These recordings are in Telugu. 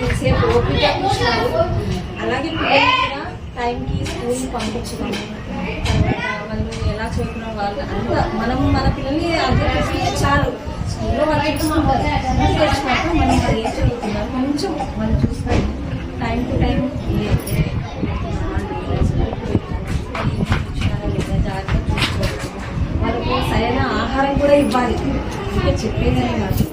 బాగా ఓపిక కూర్చున్నారు అలాగే పిల్లలు కూడా టైంకి స్కూల్ పంపించడం వాళ్ళు ఎలా చదువుకున్న వాళ్ళు అంత మనం మన పిల్లల్ని అర్థం చేసుకుంటే చాలు స్కూల్లో వాళ్ళు చూసుకుంటారు మనం వాళ్ళు ఏం చదువుతున్నారు కొంచెం మనం చూస్తాం టైం టు టైం జాగ్రత్తగా చూసుకోవాలి వాళ్ళకి సరైన ఆహారం కూడా ఇవ్వాలి ఇంకా చెప్పేదని కాదు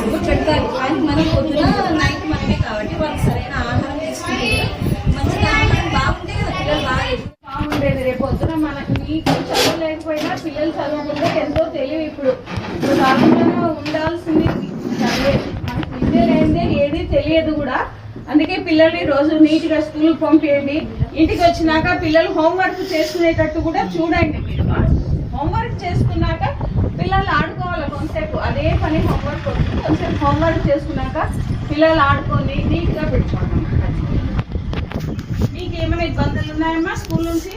ఫుడ్ పెడతారు కానీ మనం పొద్దున నైట్ మనమే కాబట్టి వాళ్ళకి సరైన ఆహారం తీసుకుంటే మంచిగా ఆహారం బాగుంటే కదా పిల్లలు బాగా ఎదుగుతారు. బాగుండేది రేపు పొద్దున మనకు మీకు చదువు లేకపోయినా పిల్లలు చదువుకుంటే ఎంతో తెలివి ఇప్పుడు. ఇప్పుడు కాలంలో ఉండాల్సింది చదివే. మనకు విద్య లేనిదే ఏది తెలియదు కూడా. అందుకే పిల్లల్ని రోజు నీట్గా స్కూల్ పంపించండి ఇంటికి వచ్చినాక పిల్లలు హోంవర్క్ చేసుకునేటట్టు కూడా చూడండి మీరు. హోంవర్క్ చేసుకున్నాక పిల్లలు ఆడుకోవాలి కొంతసేపు. అదే పని హోంవర్క్ వస్తుంది కొంతసేపు హోంవర్క్ చేసుకున్నాక పిల్లలు ఆడుకొని నీట్గా పెట్టుకోండి. మీకు ఏమైనా ఇబ్బందులు ఉన్నాయమ్మా స్కూల్ నుంచి?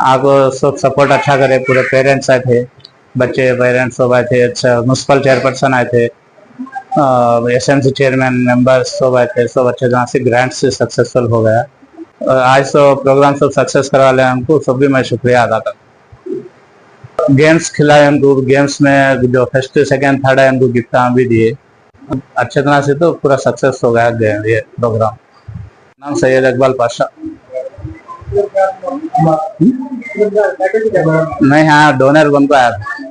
आपको सब सपोर्ट अच्छा करे, पूरे पेरेंट्स आए थे, बच्चे पेरेंट्स सब आए थे अच्छा म्यूनसिपल चेयरपर्सन आए थे S M C chairman members सब आए थे, सब अच्छे तरह से ग्रांट से सक्सेसफुल हो गया। आज तो प्रोग्राम सब सक्सेस करवा लिया हमको, सब भी मैं शुक्रिया अदा करता। गेम्स खिलाए उनको गेम्स में जो फ़र्स्ट सेकेंड थर्ड है उनको गिफ्ट भी दिए। अच्छे तरह से तो पूरा सक्सेस हो गया ये प्रोग्राम नाम सैयद इकबाल पाशा नहीं हाँ डोनर बन को आया था।